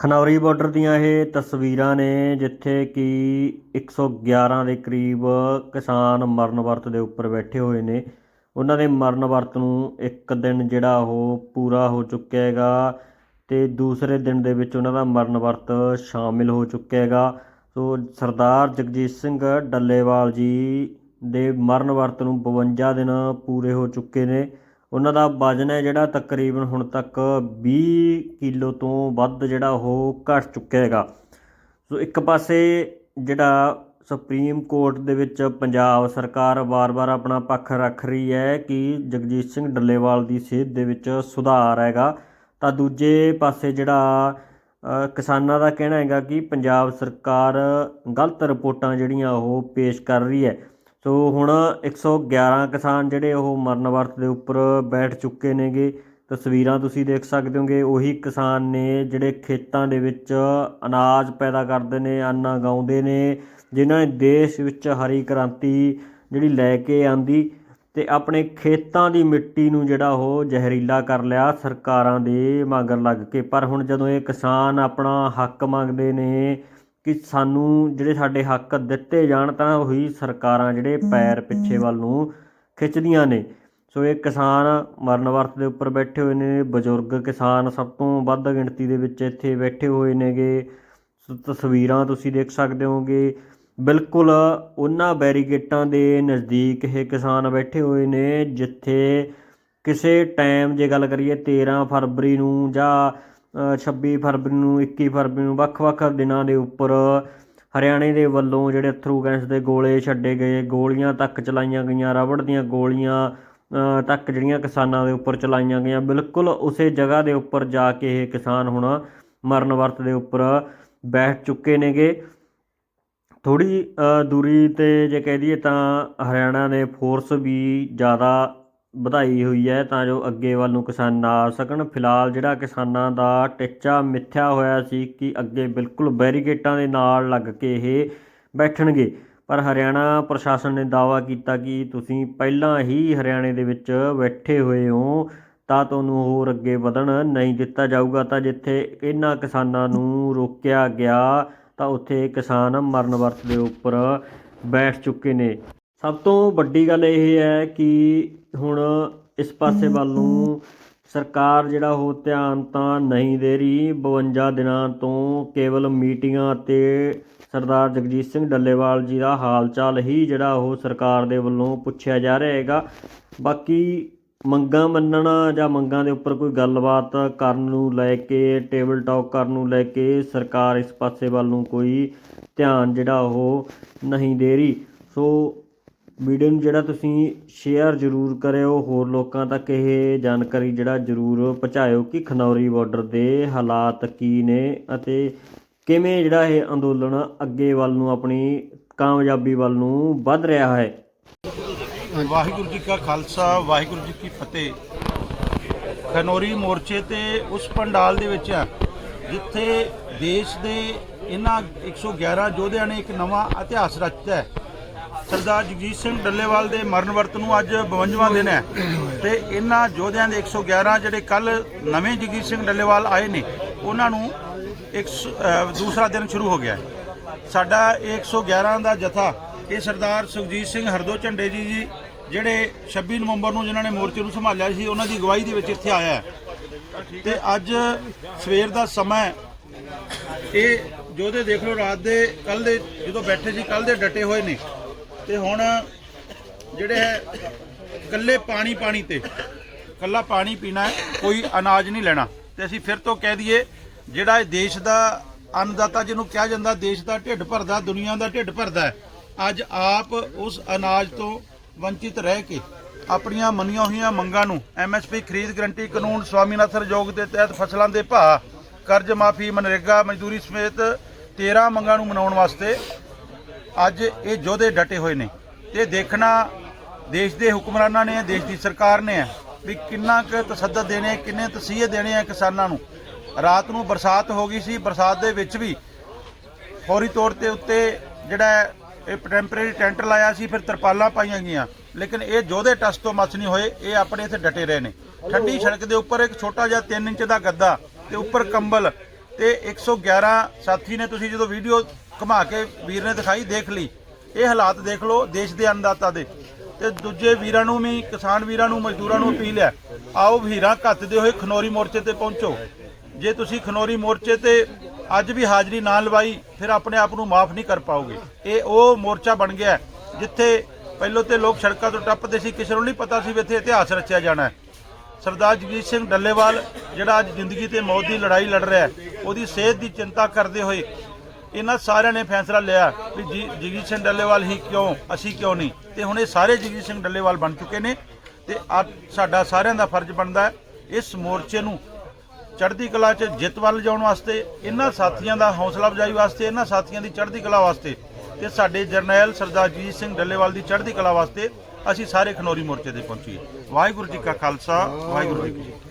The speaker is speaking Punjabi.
ਖਨੌਰੀ ਬਾਰਡਰ ਦੀਆਂ ਇਹ ਤਸਵੀਰਾਂ ਨੇ ਜਿੱਥੇ ਕਿ 111 ਦੇ ਕਰੀਬ ਕਿਸਾਨ ਮਰਨ ਵਰਤ ਦੇ ਉੱਪਰ ਬੈਠੇ ਹੋਏ ਨੇ। ਉਹਨਾਂ ਦੇ ਮਰਨ ਵਰਤ ਨੂੰ ਇੱਕ ਦਿਨ ਜਿਹੜਾ ਉਹ ਪੂਰਾ ਹੋ ਚੁੱਕਿਆ ਹੈਗਾ ਤੇ ਦੂਸਰੇ ਦਿਨ ਦੇ ਵਿੱਚ ਉਹਨਾਂ ਦਾ ਮਰਨ ਵਰਤ ਸ਼ਾਮਿਲ ਹੋ ਚੁੱਕਿਆ ਹੈਗਾ। ਸੋ ਸਰਦਾਰ ਜਗਜੀਤ ਸਿੰਘ ਡੱਲੇਵਾਲ ਜੀ ਦੇ ਮਰਨ ਵਰਤ ਨੂੰ 52 ਦਿਨ ਪੂਰੇ ਹੋ ਚੁੱਕੇ ਨੇ। ਉਹਨਾਂ ਦਾ ਵਜ਼ਨ ਹੈ ਜਿਹੜਾ ਤਕਰੀਬਨ ਹੁਣ ਤੱਕ 20 ਕਿਲੋ ਤੋਂ ਵੱਧ ਜਿਹੜਾ ਉਹ ਘਟ ਚੁੱਕਿਆ ਹੈਗਾ। ਸੋ ਇੱਕ ਪਾਸੇ ਜਿਹੜਾ ਸੁਪਰੀਮ ਕੋਰਟ ਦੇ ਵਿੱਚ ਪੰਜਾਬ ਸਰਕਾਰ ਵਾਰ-ਵਾਰ ਆਪਣਾ ਪੱਖ ਰੱਖ ਰਹੀ ਹੈ ਕਿ ਜਗਜੀਤ ਸਿੰਘ ਡੱਲੇਵਾਲ ਦੀ ਸਿਹਤ ਦੇ ਵਿੱਚ ਸੁਧਾਰ ਹੈਗਾ। ਤਾਂ ਦੂਜੇ ਪਾਸੇ ਜਿਹੜਾ ਕਿਸਾਨਾਂ ਦਾ ਕਹਿਣਾ ਹੈਗਾ ਕਿ ਪੰਜਾਬ ਸਰਕਾਰ ਗਲਤ ਰਿਪੋਰਟਾਂ ਜਿਹੜੀਆਂ ਉਹ ਪੇਸ਼ ਕਰ ਰਹੀ ਹੈ। ਸੋ ਹੁਣ 111 ਕਿਸਾਨ ਜਿਹੜੇ ਉਹ ਮਰਨ ਵਰਤ ਦੇ ਉੱਪਰ ਬੈਠ ਚੁੱਕੇ ਨੇਗੇ। ਤਸਵੀਰਾਂ ਤੁਸੀਂ ਦੇਖ ਸਕਦੇ ਹੋਗੇ, ਉਹੀ ਕਿਸਾਨ ਨੇ ਜਿਹੜੇ ਖੇਤਾਂ ਦੇ ਵਿੱਚ ਅਨਾਜ ਪੈਦਾ ਕਰਦੇ ਨੇ, ਅੰਨ ਉਗਾਉਂਦੇ ਨੇ, ਜਿਨ੍ਹਾਂ ਨੇ ਦੇਸ਼ ਵਿੱਚ ਹਰੀ ਕ੍ਰਾਂਤੀ ਜਿਹੜੀ ਲੈ ਕੇ ਆਂਦੀ ਤੇ ਆਪਣੇ ਖੇਤਾਂ ਦੀ ਮਿੱਟੀ ਨੂੰ ਜਿਹੜਾ ਉਹ ਜ਼ਹਿਰੀਲਾ ਕਰ ਲਿਆ ਸਰਕਾਰਾਂ ਦੇ ਮਗਰ ਲੱਗ ਕੇ। ਪਰ ਹੁਣ ਜਦੋਂ ਇਹ ਕਿਸਾਨ ਆਪਣਾ ਹੱਕ ਮੰਗਦੇ ਨੇ ਕਿ ਸਾਨੂੰ ਜਿਹੜੇ ਸਾਡੇ ਹੱਕ ਦਿੱਤੇ ਜਾਣ ਤਾਂ ਉਹੀ ਸਰਕਾਰਾਂ ਜਿਹੜੇ ਪੈਰ ਪਿੱਛੇ ਵੱਲ ਨੂੰ ਖਿੱਚਦੀਆਂ ਨੇ। ਸੋ ਇਹ ਕਿਸਾਨ ਮਰਨ ਵਰਤ ਦੇ ਉੱਪਰ ਬੈਠੇ ਹੋਏ ਨੇ ਬਜ਼ੁਰਗ ਕਿਸਾਨ ਸਭ ਤੋਂ ਵੱਧ ਗਿਣਤੀ ਦੇ ਵਿੱਚ ਇੱਥੇ ਬੈਠੇ ਹੋਏ ਨੇਗੇ। ਸੋ ਤਸਵੀਰਾਂ ਤੁਸੀਂ ਦੇਖ ਸਕਦੇ ਹੋਗੇ ਬਿਲਕੁਲ ਉਹਨਾਂ ਬੈਰੀਕੇਟਾਂ ਦੇ ਨਜ਼ਦੀਕ ਇਹ ਕਿਸਾਨ ਬੈਠੇ ਹੋਏ ਨੇ ਜਿੱਥੇ ਕਿਸੇ ਟਾਈਮ ਜੇ ਗੱਲ ਕਰੀਏ 13 ਫਰਵਰੀ ਨੂੰ ਜਾਂ ਛੱਬੀ ਫਰਵਰੀ ਨੂੰ 21 ਫਰਵਰੀ ਨੂੰ ਵੱਖ-ਵੱਖ ਦਿਨਾਂ ਦੇ ਉੱਪਰ ਹਰਿਆਣੇ ਦੇ ਵੱਲੋਂ ਜਿਹੜੇ ਅਥਰੂ ਗੈਸ ਦੇ ਗੋਲੇ ਛੱਡੇ ਗਏ, ਗੋਲੀਆਂ ਤੱਕ ਚਲਾਈਆਂ ਗਈਆਂ, ਰਬੜ ਦੀਆਂ ਗੋਲੀਆਂ ਤੱਕ ਜਿਹੜੀਆਂ ਕਿਸਾਨਾਂ ਦੇ ਉੱਪਰ ਚਲਾਈਆਂ ਗਈਆਂ, ਬਿਲਕੁਲ ਉਸੇ ਜਗ੍ਹਾ ਦੇ ਉੱਪਰ ਜਾ ਕੇ ਇਹ ਕਿਸਾਨ ਹੁਣ ਮਰਨ ਵਰਤ ਦੇ ਉੱਪਰ ਬੈਠ ਚੁੱਕੇ ਨੇਗੇ। ਥੋੜੀ ਦੂਰੀ ਤੇ ਜੇ ਕਹਿ ਦਈਏ ਤਾਂ ਹਰਿਆਣਾ ਨੇ ਫੋਰਸ ਵੀ ਜ਼ਿਆਦਾ ਵਧਾਈ ਹੋਈ ਹੈ, ਤਾਂ ਜੋ ਅੱਗੇ ਵੱਲ ਨੂੰ ਕਿਸਾਨ ਨਾ ਆ ਸਕਣ। ਫਿਲਹਾਲ ਜਿਹੜਾ ਕਿਸਾਨਾਂ ਦਾ ਟਿੱਚਾ ਮਿੱਥਿਆ ਹੋਇਆ ਸੀ ਕਿ ਅੱਗੇ ਬਿਲਕੁਲ ਬੈਰੀਕੇਟਾਂ ਦੇ ਨਾਲ ਲੱਗ ਕੇ ਇਹ ਬੈਠਣਗੇ, ਪਰ ਹਰਿਆਣਾ ਪ੍ਰਸ਼ਾਸਨ ਨੇ ਦਾਅਵਾ ਕੀਤਾ ਕਿ ਤੁਸੀਂ ਪਹਿਲਾਂ ਹੀ ਹਰਿਆਣੇ ਦੇ ਵਿੱਚ ਬੈਠੇ ਹੋਏ ਹੋ, ਤਾਂ ਤੁਹਾਨੂੰ ਹੋਰ ਅੱਗੇ ਵਧਣ ਨਹੀਂ ਦਿੱਤਾ ਜਾਊਗਾ। ਤਾਂ ਜਿੱਥੇ ਇਹਨਾਂ ਕਿਸਾਨਾਂ ਨੂੰ ਰੋਕਿਆ ਗਿਆ, ਤਾਂ ਉੱਥੇ ਕਿਸਾਨ ਮਰਨ ਵਰਤ ਦੇ ਉੱਪਰ ਬੈਠ ਚੁੱਕੇ ਨੇ। ਸਭ ਤੋਂ ਵੱਡੀ ਗੱਲ ਇਹ ਹੈ ਕਿ ਹੁਣ ਇਸ ਪਾਸੇ ਵੱਲ ਨੂੰ ਸਰਕਾਰ ਜਿਹੜਾ ਉਹ ਧਿਆਨ ਤਾਂ ਨਹੀਂ ਦੇ ਰਹੀ। 52 ਦਿਨਾਂ ਤੋਂ ਕੇਵਲ ਮੀਟਿੰਗਾਂ ਤੇ ਸਰਦਾਰ ਜਗਜੀਤ ਸਿੰਘ ਡੱਲੇਵਾਲ ਜੀ ਦਾ ਹਾਲ ਚਾਲ ਹੀ ਜਿਹੜਾ ਉਹ ਸਰਕਾਰ ਦੇ ਵੱਲੋਂ ਪੁੱਛਿਆ ਜਾ ਰਿਹਾ ਹੈਗਾ। ਬਾਕੀ ਮੰਗਾਂ ਮੰਨਣਾ ਜਾਂ ਮੰਗਾਂ ਦੇ ਉੱਪਰ ਕੋਈ ਗੱਲਬਾਤ ਕਰਨ ਨੂੰ ਲੈ ਕੇ ਟੇਬਲ ਟਾਕ ਕਰਨ ਨੂੰ ਲੈ ਕੇ ਸਰਕਾਰ ਇਸ ਪਾਸੇ ਵੱਲ ਨੂੰ ਕੋਈ ਧਿਆਨ ਜਿਹੜਾ ਉਹ ਨਹੀਂ ਦੇ ਰਹੀ। ਸੋ ਵੀਡੀਓ ਨੂੰ ਜਿਹੜਾ ਤੁਸੀਂ ਸ਼ੇਅਰ ਜ਼ਰੂਰ ਕਰਿਓ, ਹੋਰ ਲੋਕਾਂ ਤੱਕ ਇਹ ਜਾਣਕਾਰੀ ਜਿਹੜਾ ਜ਼ਰੂਰ ਪਹੁੰਚਾਇਓ ਕਿ ਖਨੌਰੀ ਬਾਰਡਰ ਦੇ ਹਾਲਾਤ ਕੀ ਨੇ ਅਤੇ ਕਿਵੇਂ ਜਿਹੜਾ ਇਹ ਅੰਦੋਲਨ ਅੱਗੇ ਵੱਲ ਨੂੰ, ਆਪਣੀ ਕਾਮਯਾਬੀ ਵੱਲ ਨੂੰ ਵੱਧ ਰਿਹਾ ਹੈ। ਵਾਹਿਗੁਰੂ ਜੀ ਕਾ ਖਾਲਸਾ, ਵਾਹਿਗੁਰੂ ਜੀ ਕੀ ਫਤਿਹ। ਖਨੌਰੀ ਮੋਰਚੇ ਤੇ ਉਸ ਪੰਡਾਲ ਦੇ ਵਿੱਚ ਆ, ਜਿੱਥੇ ਦੇਸ਼ ਦੇ ਇਹਨਾਂ 111 ਯੋਧਿਆਂ ਨੇ ਇੱਕ ਨਵਾਂ ਇਤਿਹਾਸ ਰਚਿਆ ਹੈ। ਸਰਦਾਰ ਜਗਜੀਤ ਸਿੰਘ ਡੱਲੇਵਾਲ ਦੇ ਮਰਨ ਵਰਤ ਨੂੰ ਅੱਜ 52ਵਾਂ ਦਿਨ ਹੈ। ਤੇ ਇਹਨਾਂ ਯੋਧਿਆਂ ਦੇ 111 ਜਿਹੜੇ ਕੱਲ ਨਵੇਂ ਜਗਜੀਤ ਸਿੰਘ ਡੱਲੇਵਾਲ ਆਏ ਨੇ, ਉਹਨਾਂ ਨੂੰ ਇੱਕ ਦੂਸਰਾ ਦਿਨ ਸ਼ੁਰੂ ਹੋ ਗਿਆ ਹੈ। ਸਾਡਾ ਇਹ 111 ਦਾ ਜਥਾ, ਇਹ ਸਰਦਾਰ ਸੁਖਜੀਤ ਸਿੰਘ ਹਰਦੋ ਝੰਡੇ ਜੀ ਜੀ, ਜਿਹੜੇ 26 ਨਵੰਬਰ ਨੂੰ ਜਿਨ੍ਹਾਂ ਨੇ ਮੋਰਚੇ ਨੂੰ ਸੰਭਾਲਿਆ ਸੀ, ਉਹਨਾਂ ਦੀ ਅਗਵਾਈ ਦੇ ਵਿੱਚ ਇੱਥੇ ਆਇਆ ਹੈ। ਤੇ ਅੱਜ ਸਵੇਰ ਦਾ ਸਮਾਂ ਇਹ ਜੋਧੇ ਦੇਖ ਲਓ, ਰਾਤ ਦੇ ਕੱਲ ਦੇ, ਜਦੋਂ ਬੈਠੇ ਸੀ ਕੱਲ ਦੇ ਡਟੇ ਹੋਏ ਨੇ। ਤੇ ਹੁਣ ਜਿਹੜੇ ਹੈ ਕੱਲੇ ਪਾਣੀ ਪਾਣੀ ਤੇ ਕੱਲਾ ਪਾਣੀ ਪੀਣਾ ਹੈ, ਕੋਈ ਅਨਾਜ ਨਹੀਂ ਲੈਣਾ। ਤੇ ਅਸੀਂ ਫਿਰ ਤੋਂ ਕਹਿ ਦਈਏ, ਜਿਹੜਾ ਇਹ ਦੇਸ਼ ਦਾ ਅੰਨਦਾਤਾ ਜਿਹਨੂੰ ਕਿਹਾ ਜਾਂਦਾ, ਦੇਸ਼ ਦਾ ਢਿੱਡ ਭਰਦਾ, ਦੁਨੀਆ ਦਾ ਢਿੱਡ ਭਰਦਾ ਅੱਜ ਆਪ ਉਸ ਅਨਾਜ ਤੋਂ ਵੰਚਿਤ ਰਹਿ ਕੇ ਆਪਣੀਆਂ ਮੰਨੀਆਂ ਹੋਈਆਂ ਮੰਗਾਂ ਨੂੰ ਐਮਐਸਪੀ ਖਰੀਦ ਗਰੰਟੀ ਕਾਨੂੰਨ ਸਵਾਮੀਨਾਥਨ ਯੋਗ ਦੇ ਤਹਿਤ ਫਸਲਾਂ ਦੇ ਭਾਅ, ਕਰਜ਼ ਮਾਫੀ, ਮਨਰੇਗਾ, ਮਜ਼ਦੂਰੀ ਸਮੇਤ 13 ਮੰਗਾਂ ਨੂੰ ਮਨਾਉਣ ਵਾਸਤੇ ਅੱਜ ਇਹ ਯੋਧੇ ਡਟੇ ਹੋਏ ਨੇ ਤੇ ਦੇਖਣਾ ਦੇਸ਼ ਦੇ ਹੁਕਮਰਾਨਾਂ ਨੇ, ਦੇਸ਼ ਦੀ ਸਰਕਾਰ ਨੇ ਹੈ ਵੀ ਕਿੰਨਾ ਕੁ ਤਸੱਦਦ ਦੇਣੇ, ਕਿੰਨੇ ਤਸੀਹੇ ਦੇਣੇ ਆ ਕਿਸਾਨਾਂ ਨੂੰ। ਰਾਤ ਨੂੰ ਬਰਸਾਤ ਹੋ ਗਈ ਸੀ, ਬਰਸਾਤ ਦੇ ਵਿੱਚ ਵੀ ਫੌਰੀ ਤੌਰ ਤੇ ਉੱਤੇ ਜਿਹੜਾ ਇਹ ਟੈਂਪਰੇਰੀ ਟੈਂਟ ਲਾਇਆ ਸੀ, ਫਿਰ ਤਰਪਾਲਾਂ ਪਾਈਆਂ ਗਈਆਂ। ਲੇਕਿਨ ਇਹ ਜੋਧੇ ਟਸ ਤੋਂ ਮਸ ਨਹੀਂ ਹੋਏ, ਇਹ ਆਪਣੇ ਇੱਥੇ ਡਟੇ ਰਹੇ ਨੇ। ਠੰਡੀ ਸੜਕ ਦੇ ਉੱਪਰ ਇੱਕ ਛੋਟਾ ਜਿਹਾ 3 ਇੰਚ ਦਾ ਗੱਦਾ ਤੇ ਉੱਪਰ ਕੰਬਲ ਤੇ 111 ਸਾਥੀ ਨੇ ਤੁਸੀਂ ਜਦੋਂ ਵੀਡੀਓ ਘੁਮਾ ਕੇ ਵੀਰ ਨੇ ਦਿਖਾਈ, ਦੇਖ ਲਈ। ਇਹ ਹਾਲਾਤ ਦੇਖ ਲਓ, ਦੇਸ਼ ਦੇ ਅੰਨਦਾਤਾ ਦੇ। ਤੇ ਦੂਜੇ ਵੀਰਾਂ ਨੂੰ ਵੀ, ਕਿਸਾਨ ਵੀਰਾਂ ਨੂੰ, ਮਜ਼ਦੂਰਾਂ ਨੂੰ ਅਪੀਲ ਹੈ, ਆਓ ਵੀਰਾਂ ਘੱਤਦੇ ਹੋਏ ਖਨੌਰੀ ਮੋਰਚੇ ਤੇ ਪਹੁੰਚੋ। ਜੇ ਤੁਸੀਂ ਖਨੌਰੀ ਮੋਰਚੇ ਤੇ ਅੱਜ ਵੀ ਹਾਜ਼ਰੀ ਨਾ ਲਵਾਈ, ਫਿਰ ਆਪਣੇ ਆਪ ਨੂੰ ਮਾਫ ਨਹੀਂ ਕਰ ਪਾਓਗੇ। ਇਹ ਉਹ ਮੋਰਚਾ ਬਣ ਗਿਆ ਜਿੱਥੇ ਪਹਿਲੋਂ ਤੇ ਲੋਕ ਸੜਕਾਂ ਤੋਂ ਟੱਪਦੇ ਸੀ, ਕਿਸੇ ਨੂੰ ਨਹੀਂ ਪਤਾ ਸੀ ਵੀ ਇੱਥੇ ਇਤਿਹਾਸ ਰਚਿਆ ਜਾਣਾ ਹੈ। ਸਰਦਾਰ ਜਗਜੀਤ ਸਿੰਘ ਡੱਲੇਵਾਲ, ਜਿਹੜਾ ਅੱਜ ਜ਼ਿੰਦਗੀ ਤੇ ਮੌਤ ਦੀ ਲੜਾਈ ਲੜ ਰਿਹਾ ਹੈ, ਉਹਦੀ ਸਿਹਤ ਦੀ ਚਿੰਤਾ ਕਰਦੇ ਹੋਏ ਇਹਨਾਂ ਸਾਰਿਆਂ ਨੇ ਫੈਸਲਾ ਲਿਆ ਵੀ ਜੀ, ਜਗਜੀਤ ਸਿੰਘ ਡੱਲੇਵਾਲ ਹੀ ਕਿਉਂ, ਅਸੀਂ ਕਿਉਂ ਨਹੀਂ? ਤੇ ਹੁਣ ਇਹ ਸਾਰੇ ਜਗਜੀਤ ਸਿੰਘ ਡੱਲੇਵਾਲ ਬਣ ਚੁੱਕੇ ਨੇ ਤੇ ਅੱਜ ਸਾਡਾ ਸਾਰਿਆਂ ਦਾ ਫਰਜ਼ ਬਣਦਾ ਹੈ, ਇਸ ਮੋਰਚੇ ਨੂੰ ਚੜ੍ਹਦੀ ਕਲਾ 'ਚ ਜਿੱਤ ਵੱਲ ਜਾਣ ਵਾਸਤੇ, ਇਹਨਾਂ ਸਾਥੀਆਂ ਦਾ ਹੌਸਲਾ ਅਫਜ਼ਾਈ ਵਾਸਤੇ, ਇਹਨਾਂ ਸਾਥੀਆਂ ਦੀ ਚੜ੍ਹਦੀ ਕਲਾ ਵਾਸਤੇ ਤੇ ਸਾਡੇ ਜਰਨੈਲ ਸਰਦਾਰ ਜੀਤ ਸਿੰਘ ਡੱਲੇਵਾਲ ਦੀ ਚੜ੍ਹਦੀ ਕਲਾ ਵਾਸਤੇ ਅਸੀਂ ਸਾਰੇ ਖਨੌਰੀ ਮੋਰਚੇ ਤੇ ਪਹੁੰਚੀਏ। ਵਾਹਿਗੁਰੂ ਜੀ ਕਾ ਖਾਲਸਾ ਵਾਹਿਗੁਰੂ ਜੀ ਕੀ ਫਤਿਹ।